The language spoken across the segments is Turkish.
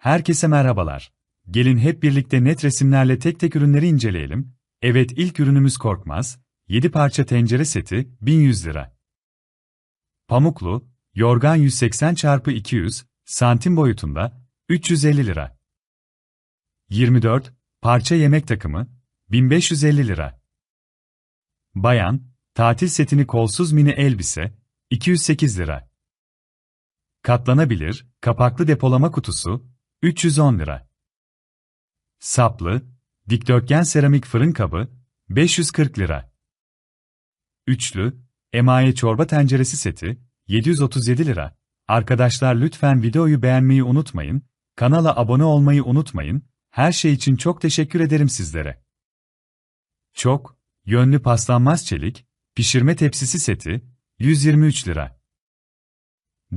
Herkese merhabalar. Gelin hep birlikte net resimlerle tek tek ürünleri inceleyelim. Evet ilk ürünümüz Korkmaz, 7 parça tencere seti, 1100 lira. Pamuklu, yorgan 180 x 200 santim boyutunda, 350 lira. 24, parça yemek takımı, 1550 lira. Bayan, tatil setini kolsuz mini elbise, 208 lira. Katlanabilir, kapaklı depolama kutusu, 310 lira. Saplı, dikdörtgen seramik fırın kabı, 540 lira. Üçlü, emaye çorba tenceresi seti, 737 lira. Arkadaşlar lütfen videoyu beğenmeyi unutmayın, kanala abone olmayı unutmayın, her şey için çok teşekkür ederim sizlere. Çok, yönlü paslanmaz çelik, pişirme tepsisi seti, 123 lira.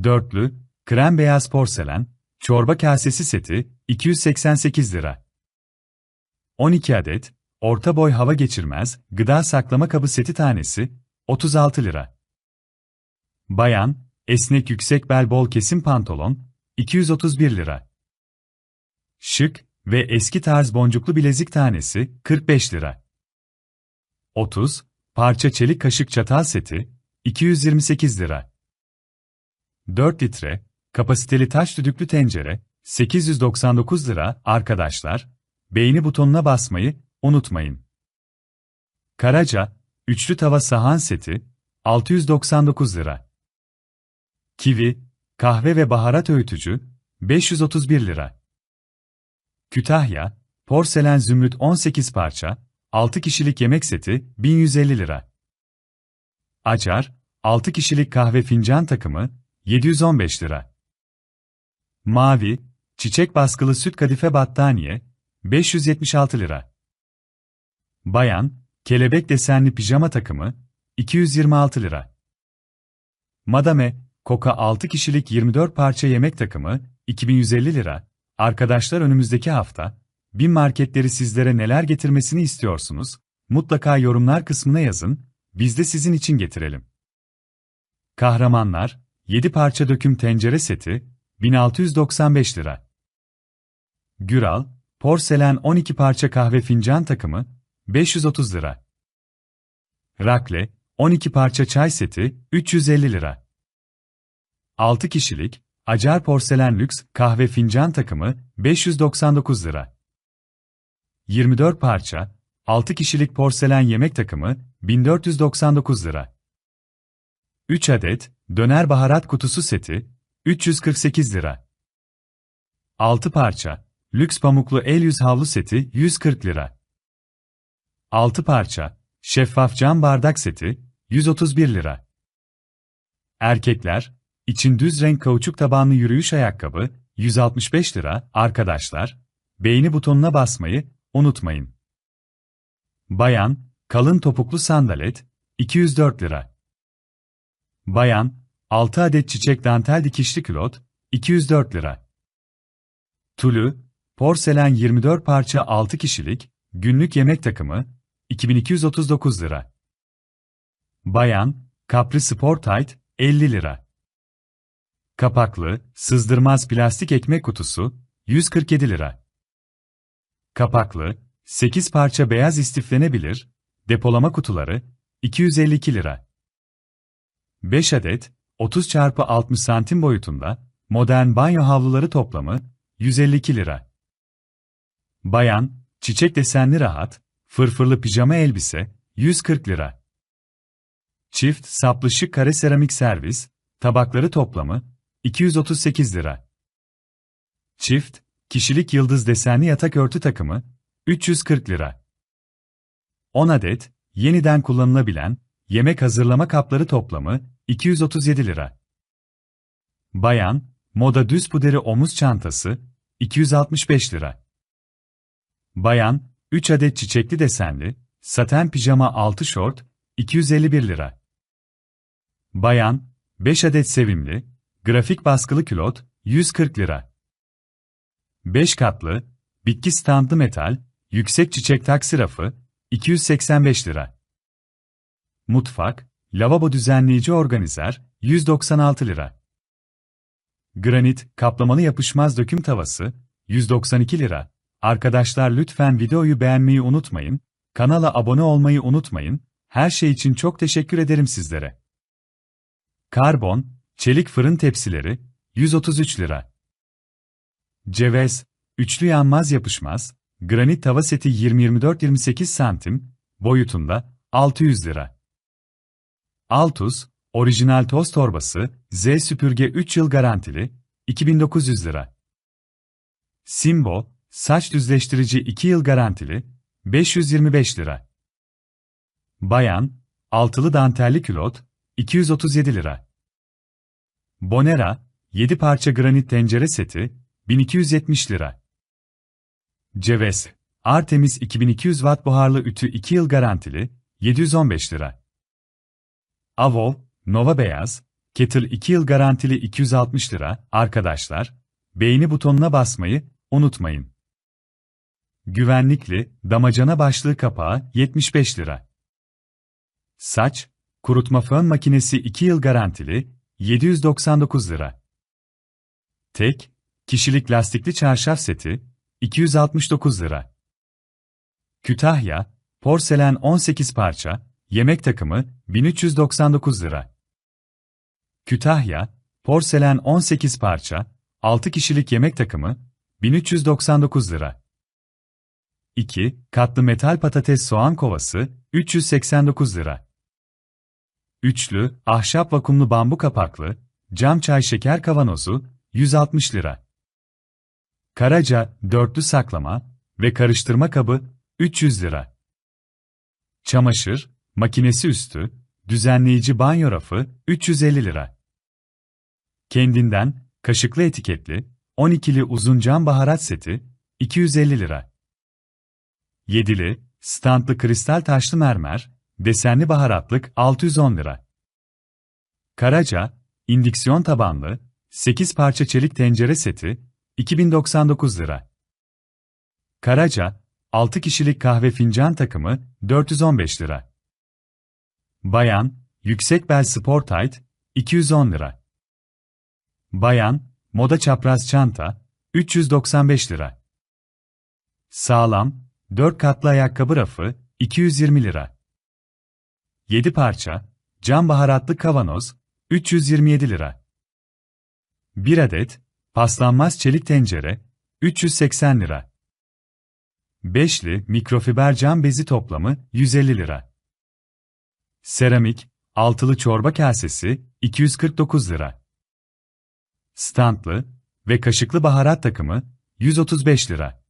Dörtlü, krem beyaz porselen, çorba kasesi seti, 288 lira. 12 adet, orta boy hava geçirmez, gıda saklama kabı seti tanesi, 36 lira. Bayan, esnek yüksek bel bol kesim pantolon, 231 lira. Şık ve eski tarz boncuklu bilezik tanesi, 45 lira. 30, parça çelik kaşık çatal seti, 228 lira. 4 litre, kapasiteli taş düdüklü tencere, 899 lira, arkadaşlar, beğeni butonuna basmayı unutmayın. Karaca, üçlü tava sahan seti, 699 lira. Kivi, kahve ve baharat öğütücü, 531 lira. Kütahya, porselen zümrüt 18 parça, 6 kişilik yemek seti, 1150 lira. Acar, 6 kişilik kahve fincan takımı, 715 lira. Mavi, çiçek baskılı süt kadife battaniye, 576 lira. Bayan, kelebek desenli pijama takımı, 226 lira. Madame, Koka 6 kişilik 24 parça yemek takımı, 2150 lira. Arkadaşlar önümüzdeki hafta, bin marketleri sizlere neler getirmesini istiyorsunuz? Mutlaka yorumlar kısmına yazın, biz de sizin için getirelim. Kahramanlar, 7 parça döküm tencere seti, 1695 lira. Güral, porselen 12 parça kahve fincan takımı, 530 lira. Rakle, 12 parça çay seti, 350 lira. 6 kişilik, acar porselen lüks kahve fincan takımı, 599 lira. 24 parça, 6 kişilik porselen yemek takımı, 1499 lira. 3 adet, döner baharat kutusu seti, 348 lira. 6 parça, lüks pamuklu el yüz havlu seti, 140 lira. 6 parça, şeffaf cam bardak seti, 131 lira. Erkekler, için düz renk kauçuk tabanlı yürüyüş ayakkabı, 165 lira, arkadaşlar, beğeni butonuna basmayı unutmayın. Bayan, kalın topuklu sandalet, 204 lira. Bayan, 6 adet çiçek dantel dikişli külot, 204 lira. Tülü, porselen 24 parça 6 kişilik, günlük yemek takımı, 2239 lira. Bayan, kapri spor tight, 50 lira. Kapaklı, sızdırmaz plastik ekmek kutusu, 147 lira. Kapaklı, 8 parça beyaz istiflenebilir, depolama kutuları, 252 lira. 5 adet, 30 x 60 santim boyutunda, modern banyo havluları toplamı, 152 lira. Bayan, çiçek desenli rahat, fırfırlı pijama elbise, 140 lira. Çift saplı şık kare seramik servis, tabakları toplamı, 238 lira. Çift, kişilik yıldız desenli yatak örtü takımı, 340 lira. 10 adet, yeniden kullanılabilen, yemek hazırlama kapları toplamı, 237 lira. Bayan, moda düz puderi omuz çantası, 265 lira. Bayan, 3 adet çiçekli desenli, saten pijama altı şort, 251 lira. Bayan, 5 adet sevimli, grafik baskılı külot, 140 lira. 5 katlı, bitki standlı metal, yüksek çiçek taksi rafı, 285 lira. Mutfak, lavabo düzenleyici organizer, 196 lira. Granit, kaplamalı yapışmaz döküm tavası, 192 lira. Arkadaşlar lütfen videoyu beğenmeyi unutmayın, kanala abone olmayı unutmayın, her şey için çok teşekkür ederim sizlere. Karbon, çelik fırın tepsileri, 133 lira. Cevez, üçlü yanmaz yapışmaz, granit tava seti 20-24-28 santim, boyutunda, 600 lira. Altus, orijinal toz torbası, Z süpürge 3 yıl garantili, 2900 lira. Simbo, saç düzleştirici 2 yıl garantili, 525 lira. Bayan, altılı dantelli külot, 237 lira. Bonera, 7 parça granit tencere seti, 1270 lira. Ceves, Artemis 2200 watt buharlı ütü 2 yıl garantili, 715 lira. Avov, Nova Beyaz, Kettle 2 yıl garantili 260 lira. Arkadaşlar, beğeni butonuna basmayı unutmayın. Güvenlikli, damacana başlığı kapağı 75 lira. Saç, kurutma fön makinesi 2 yıl garantili 799 lira. Tek, kişilik lastikli çarşaf seti 269 lira. Kütahya, porselen 18 parça, yemek takımı 1399 lira. Kütahya, porselen 18 parça, 6 kişilik yemek takımı 1399 lira. 2. Katlı metal patates soğan kovası 389 lira. Üçlü, ahşap vakumlu bambu kapaklı, cam çay şeker kavanozu 160 lira. Karaca, dörtlü saklama ve karıştırma kabı 300 lira. Çamaşır, makinesi üstü, düzenleyici banyo rafı 350 lira. Kendinden, kaşıklı etiketli, 12'li uzun cam baharat seti 250 lira. Yedili, standlı kristal taşlı mermer, desenli baharatlık 610 lira. Karaca, indiksiyon tabanlı, 8 parça çelik tencere seti, 2099 lira. Karaca, 6 kişilik kahve fincan takımı, 415 lira. Bayan, yüksek bel spor tight, 210 lira. Bayan, moda çapraz çanta, 395 lira. Sağlam, 4 katlı ayakkabı rafı, 220 lira. 7 parça, cam baharatlı kavanoz, 327 lira. 1 adet, paslanmaz çelik tencere, 380 lira. Beşli mikrofiber cam bezi toplamı 150 lira. Seramik, altılı çorba kasesi 249 lira. Standlı ve kaşıklı baharat takımı 135 lira.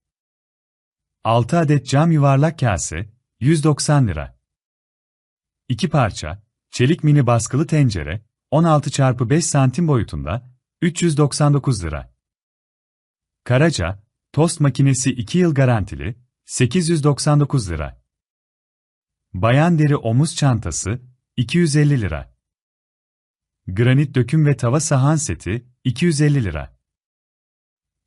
6 adet cam yuvarlak kase 190 lira. 2 parça çelik mini baskılı tencere 16 x 5 santim boyutunda 399 lira. Karaca tost makinesi 2 yıl garantili 899 lira. Bayan deri omuz çantası 250 lira. Granit döküm ve tava sahan seti 250 lira.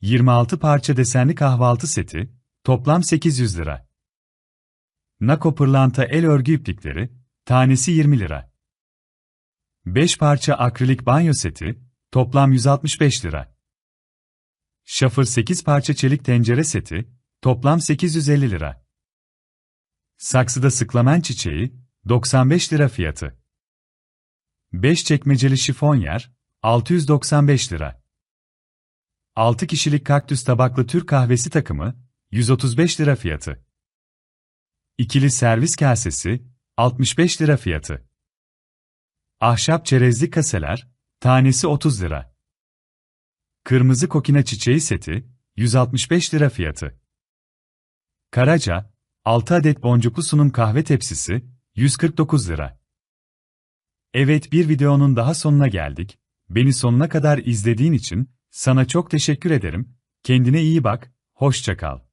26 parça desenli kahvaltı seti toplam 800 lira. Nako pırlanta el örgü iplikleri tanesi 20 lira. 5 parça akrilik banyo seti toplam 165 lira. Şafır 8 parça çelik tencere seti Toplam 850 lira. Saksıda sıklamen çiçeği, 95 lira fiyatı. 5 çekmeceli şifonyer, 695 lira. 6 kişilik kaktüs tabaklı Türk kahvesi takımı, 135 lira fiyatı. İkili servis kasesi, 65 lira fiyatı. Ahşap çerezli kaseler, tanesi 30 lira. Kırmızı kokina çiçeği seti, 165 lira fiyatı. Karaca, 6 adet boncuklu sunum kahve tepsisi, 149 lira. Evet bir videonun daha sonuna geldik. Beni sonuna kadar izlediğin için sana çok teşekkür ederim. Kendine iyi bak, hoşça kal.